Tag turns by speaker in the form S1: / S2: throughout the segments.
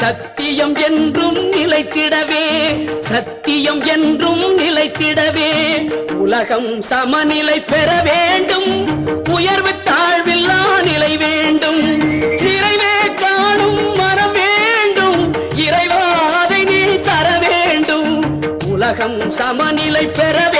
S1: சத்தியம் என்றும் நிலைத்திடவே சத்தியம் என்றும் நிலைத்திடவே. உலகம் சமநிலை பெற வேண்டும் உயர்வு தாழ்வில்லா நிலை வேண்டும். சிறைவே காணும் மரம் வேண்டும் இறைவாதை நீ தர வேண்டும். உலகம் சமநிலை பெற வேண்டும்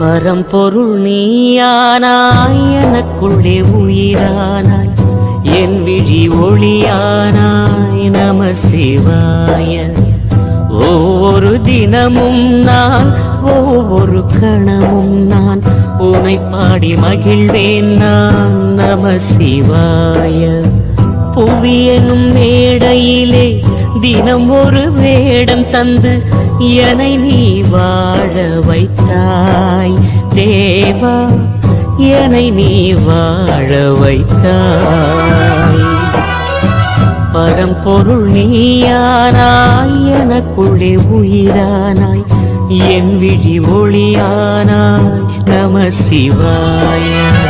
S2: பரம்பொருள் நீயானாய் எனக்குள்ளே உயிரானாய் என் விழி ஒளியானாய் நம சிவாய. ஒவ்வொரு தினமும் நான் ஒவ்வொரு கணமும் நான் உனை பாடி மகிழ்வேன் நான் நம சிவாய. புவி எனும் மேடையிலே தினம் ஒரு வேடம் தந்து என்னை நீ வாழ வைத்தாய். தேவா என்னை நீ வாழ வைத்தாய். பரம்பொருள் நீயானாய் எனக்குள்ளே உயிரானாய். என் விழி ஒளியானாய் நம சிவாயா.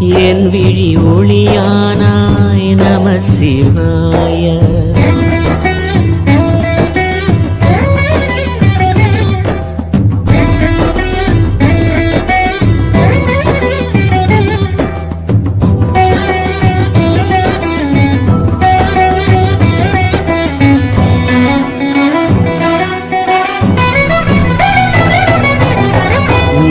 S2: என் விழி ஒளியானாய் நம சிவாய.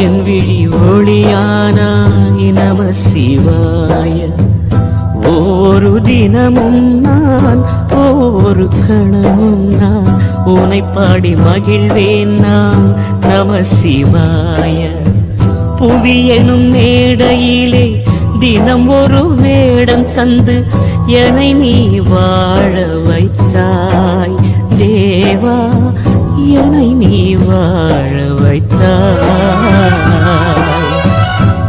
S2: என் விழி ஒளியானாய் நம சிவாய. ஒவ்வொரு தினமும் நான் ஒவ்வொரு கணமும் நான் உனை பாடி மகிழ்வேன் நான் நம சிவாய. புவியனும் மேடையிலே தினம் ஒரு வேடம் தந்து என்னை நீ வாழ வைத்தாய். தேவா என்னை நீ வாழ வைத்தாய்.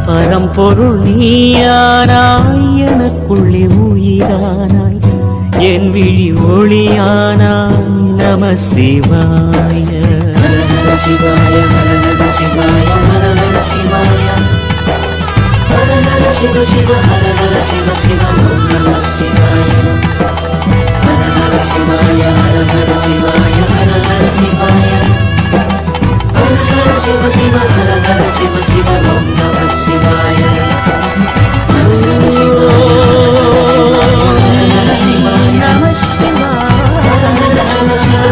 S2: பரம்பொருள் நீயானாய் எனக்குள்ளே உயிரானாய். என் விழி ஒளியானாய் நம சிவாய.
S3: சிவாய சிவாய சிவாய. சிவ சிவ ஹர ஹர சிவ சிவ நம சிவாய. ஹர ஹர சிவாய ஹர ஹர சிவாய ஹர ஹர சிவாய. ஹர ஹர சிவ சிவ ஹர ஹர சிவ சிவ ஓம் நம சிவாய ஹர ஹர சிவாய ஹர ஹர சிவாய
S2: நம சிவாய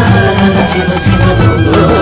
S3: ஹர ஹர சிவ சிவ ஹர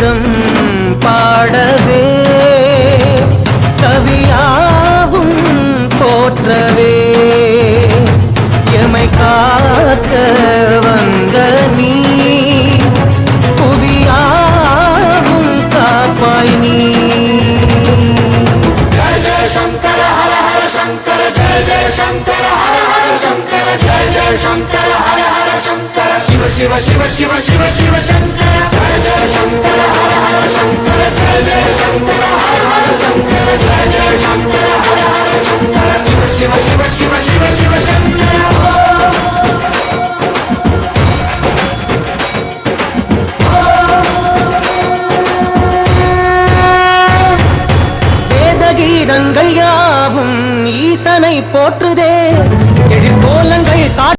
S4: Yaşadım வேதகீதங்கள் யாவும் ஈசனை போற்றுதே. எழிற்கோலங்கள் காட்டு